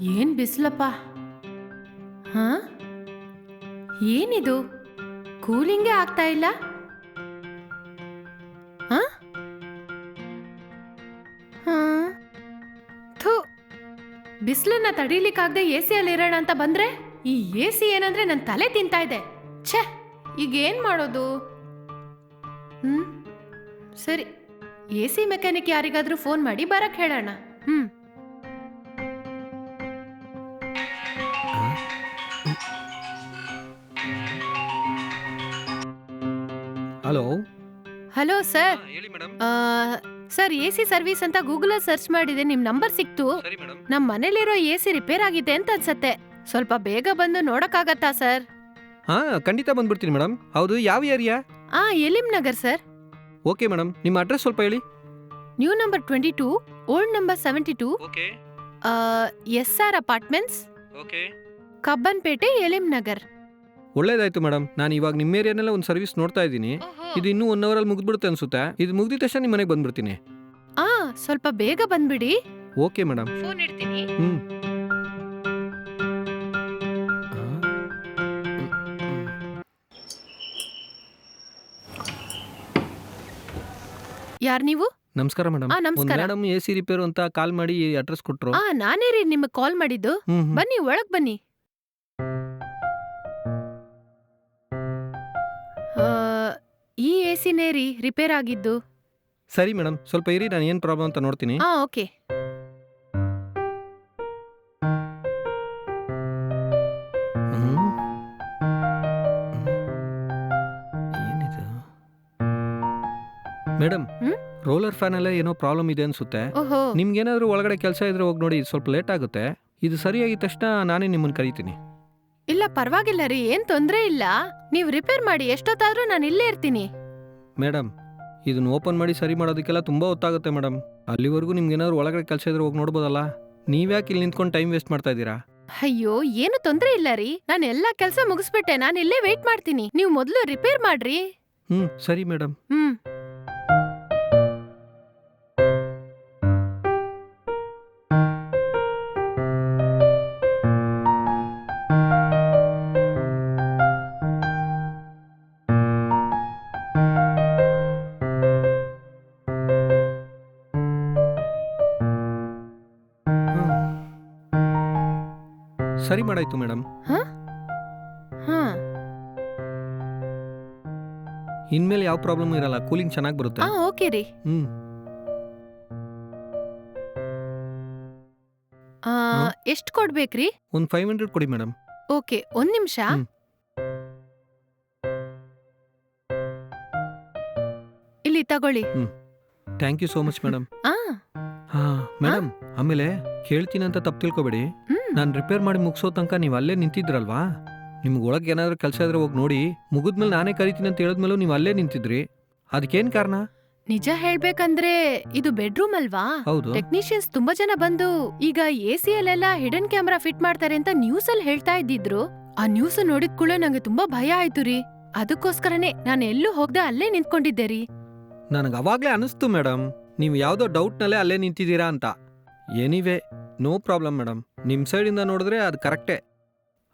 ಏನ್ ಬಿಸ್ಲಪ್ಪ? ಹಾ? ಏನಿದು? ಕೂಲಿಂಗೇ ಆಗ್ತಾ ಇಲ್ಲ? ಹಾ? ಹಾ? ಥೂ! ಬಿಸಿಲನ್ನ ತಡೀಲಿಕ್ಕಾಗದೆ ಎ ಸಿಯಲ್ಲಿ ಇರೋಣ ಅಂತ ಬಂದ್ರೆ ಈ ಎ ಸಿ ಏನಂದ್ರೆ ನನ್ನ ತಲೆ ತಿಂತಾ ಇದೆ. ಛೇ! ಈಗ ಏನ್ ಮಾಡೋದು? ಹ್ಮ್? ಸರಿ, ಎ ಸಿ ಮೆಕ್ಯಾನಿಕ್ ಯಾರಿಗಾದ್ರೂ ಫೋನ್ ಮಾಡಿ ಬರಕ್ ಹೇಳೋಣ. ಹ್ಮ್. ಹಲೋ? Hello sir. ಹೇಳಿ madam sir A C service ಅಂತ ಗೂಗಲಲ್ಲಿ ಸರ್ಚ್ ಮಾಡಿದೆ ನಿಮ್ ನಂಬರ್ ಸಿಕ್ತು. ಸರಿ ಮೇಡಮ್ ನಮ್ ಮನೇಲಿರೋ ಎ ಸಿ ರಿಪೇರ್ ಆಗಿದೆ ಅಂತ ಅನ್ಸತ್ತೆ. ಸ್ವಲ್ಪ ಬೇಗ ಬಂದು ನೋಡಕ್ಕಾಗತ್ತಾ ಸರ್? ಹಾ ಖಂಡಿತ ಬಂದ್ಬಿಡ್ತೀನಿ ಮೇಡಮ್ ಹೌದು ಯಾವ ಏರಿಯಾ? ಆ Elim Nagar sir. Okay madam ನಿಮ್ಮ ಅಡ್ರೆಸ್ ಸ್ವಲ್ಪ ಹೇಳಿ. New number twenty two old number seventy two okay. S R apartments okay. Cubbonpete Elim Nagar. ಒಳ್ಳೇದಾಯ್ತು ಮೇಡಮ್. ನಾನು ಇವಾಗ ನಿಮ್ಮ ಏರಿಯಾನೆಲ್ಲ ಒಂದು ಸರ್ವಿಸ್ ನೋಡ್ತಾ ಇದ್ದೀನಿ. ಇದು ಇನ್ನೂ ಒನ್ ಅವರಲ್ಲಿ ಮುಗಿದ್ಬಿಡುತ್ತೆ ಅನ್ಸುತ್ತೆ. ಇದು ಮುಗಿದ ತಕ್ಷಣ ನಿಮ್ಮ ಮನೆಗೆ ಬಂದ್ಬಿಡ್ತೀನಿ. ಆ ಸ್ವಲ್ಪ ಬೇಗ ಬಂದ್ಬಿಡಿ. Okay madam. ಫೋನ್ ಇಡ್ತೀನಿ. ಯಾರ್ ನೀವು? ನಮಸ್ಕಾರ ಮೇಡಮ್. ಆ, ಒಂದು ನಮಸ್ಕಾರ. ಮೇಡಮ್ ಎ ಸಿ ರಿಪೇರ್ ಅಂತ ಕಾಲ್ ಮಾಡಿ ಅಡ್ರೆಸ್ ಕೊಟ್ರು. ಆ ನಾನೇ ರೀ ನಿಮಗೆ ಕಾಲ್ ಮಾಡಿದ್ದು. ಬನ್ನಿ ಒಳಗ್ ಬನ್ನಿ. ಈ ಎ ಸಿನೇ ರೀ ರಿಪೇರ್ ಆಗಿದ್ದು. ಸರಿ ಮೇಡಮ್ ಸ್ವಲ್ಪ ಇರಿ ನಾನು ಏನು ಪ್ರಾಬ್ಲಮ್ ಅಂತ ನೋಡ್ತೀನಿ. ಹಾಂ ಓಕೆ. ಹ್ಮ್. ಏನಿದು ಮೇಡಮ್ ಹ್ಮ್? ರೋಲರ್ ಫ್ಯಾನ್ ಅಲ್ಲೇ ಏನೋ ಪ್ರಾಬ್ಲಮ್ ಇದೆ ಅನ್ಸುತ್ತೆ. ಓಹೋ. ನಿಮ್ಗೇನಾದ್ರೂ ಒಳಗಡೆ ಕೆಲಸ ಇದ್ರೆ ಹೋಗಿ ನೋಡಿ ಸ್ವಲ್ಪ ಲೇಟ್ ಆಗುತ್ತೆ. ಇದು ಸರಿಯಾಗಿದ ತಕ್ಷಣ ನಾನೇ ನಿಮ್ಮನ್ನ ಕರಿತೀನಿ. ಇಲ್ಲ ಪರವಾಗಿಲ್ಲ ರೀ ಏನ್ ತೊಂದ್ರೆ ಇಲ್ಲ. ನೀವು ರಿಪೇರ್ ಮಾಡಿ ಎಷ್ಟೊತ್ತಾದ್ರೂ ನಾನು ಇಲ್ಲೇ ಇರ್ತೀನಿ. ಮೇಡಮ್ ಇದನ್ನು ಓಪನ್ ಮಾಡಿ ಸರಿ ಮಾಡೋದಕ್ಕೆಲ್ಲ ತುಂಬ ಹೊತ್ತಾಗುತ್ತೆ ಮೇಡಮ್. ಅಲ್ಲಿವರೆಗೂ ನಿಮ್ಗೇನಾದ್ರು ಒಳಗಡೆ ಕೆಲಸ ಇದ್ರೆ ಹೋಗಿ ನೋಡ್ಬೋದಲ್ಲ? ನೀವ್ಯಾಕೆ ಇಲ್ಲಿ ನಿಂತ್ಕೊಂಡು ಟೈಮ್ ವೇಸ್ಟ್ ಮಾಡ್ತಾ ಇದ್ದೀರಾ? ಅಯ್ಯೋ ಏನು ತೊಂದ್ರೆ ಇಲ್ಲ ರೀ. ನಾನು ಎಲ್ಲಾ ಕೆಲಸ ಮುಗಿಸ್ಬಿಟ್ಟೆ ನಾನು ಇಲ್ಲೇ ವೇಟ್ ಮಾಡ್ತೀನಿ. ನೀವು ಮೊದಲು ರಿಪೇರ್ ಮಾಡ್ರಿ. ಹ್ಮ್ ಸರಿ ಮೇಡಮ್. ಹ್ಮ್. ಸರಿ ಮಾಡಾಯ್ತು ಮೇಡಮ್ ಹಾ? ಇನ್ಮೇಲೆ ಯಾವ ಪ್ರಾಬ್ಲಮ್ ಇರಲ್ಲ ಕೂಲಿಂಗ್ ಚೆನ್ನಾಗಿ ಬರುತ್ತೆ. ಆ ಓಕೆ ರೀ. ಹ್ಮ್. ಎಷ್ಟು ಕೊಡ್ಬೇಕ್ರಿ ಒಂದು ಫೈವ್ ಹಂಡ್ರೆಡ್ ಕೊಡಿ ಮೇಡಮ್ ಓಕೆ ಒಂದ್ ನಿಮಿಷ. ಹ್ಮ್. ಇಲ್ಲಿ ತಗೊಳ್ಳಿ. Thank you so much madam ಆ. ಹಾ ಮೇಡಮ್ ಆಮೇಲೆ ಕೇಳ್ತೀನಿ ಅಂತ ತಪ್ಪು ತಿಳ್ಕೊಬೇಡಿ. ನಾನು ರಿಪೇರ್ ಮಾಡಿ ಮುಗಿಸೋ ತನಕ ನೀವು ಅಲ್ಲೇ ನಿಂತಿದ್ರಲ್ವಾ? ನಿಮ್ಗೆ ಒಳಗೆ ಏನಾದರೂ ಕೆಲಸ ಇದ್ರೆ ಹೋಗಿ ನೋಡಿ ಮುಗಿದ್ಮೇಲೆ ನಾನೇ ಕರಿತೀನಿ ಅಂತ ಹೇಳಿದ್ಮೇಲೂ ನೀವು ಅಲ್ಲೇ ನಿಂತಿದ್ರಿ. ಅದಕ್ಕೇನು ಕಾರಣ? ನಿಜ ಹೇಳ್ಬೇಕಂದ್ರೆ ಇದು ಬೆಡ್ರೂಮ್ ಅಲ್ವಾ? ಹೌದು. ಟೆಕ್ನಿಷಿಯನ್ಸ್ ತುಂಬಾ ಜನ ಬಂದು ಈಗ ಎ ಸಿ ಅಲ್ಲೆಲ್ಲ ಹಿಡನ್ ಕ್ಯಾಮ್ರಾ ಫಿಟ್ ಮಾಡ್ತಾರೆ ಅಂತ ನ್ಯೂಸ್ ಅಲ್ಲಿ ಹೇಳ್ತಾ ಇದ್ದಿದ್ರು. ಆ ನ್ಯೂಸ್ ನೋಡಿದ ಕೂಡ ನಂಗೆ ತುಂಬಾ ಭಯ ಆಯ್ತು ರೀ. ಅದಕ್ಕೋಸ್ಕರನೇ ನಾನು ಎಲ್ಲೂ ಹೋಗ್ದೆ ಅಲ್ಲೇ ನಿಂತ್ಕೊಂಡಿದ್ದೆ ರೀ. ನನಗೆ ಅವಾಗಲೇ ಅನಿಸ್ತು ಮೇಡಮ್ ನೀವು ಯಾವುದೋ ಡೌಟ್ನಲ್ಲೇ ಅಲ್ಲೇ ನಿಂತಿದ್ದೀರಾ ಅಂತ. ಎನಿವೇ ನೋ ಪ್ರಾಬ್ಲಮ್ ಮೇಡಮ್ ನಿಮ್ಮ ಸೈಡಿಂದ ನೋಡಿದ್ರೆ ಅದು ಕರೆಕ್ಟೇ.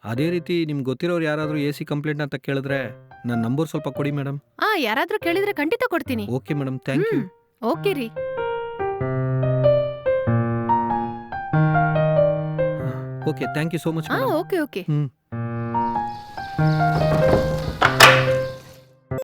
ಅದೇ ರೀತಿ ನಿಮ್ಗೆ ಗೊತ್ತಿರೋರು ಯಾರಾದರೂ ಎ ಸಿ ಕಂಪ್ಲೇಂಟ್ ಅಂತ ಕೇಳಿದ್ರೆ ನನ್ನ ನಂಬರ್ ಸ್ವಲ್ಪ ಕೊಡಿ ಮೇಡಮ್ ಆ ಯಾರಾದರೂ ಕೇಳಿದ್ರೆ ಖಂಡಿತ ಕೊಡ್ತೀನಿ. Okay madam thank you. Hmm. Okay ರೀ. Okay thank you so much madam okay okay. Hmm.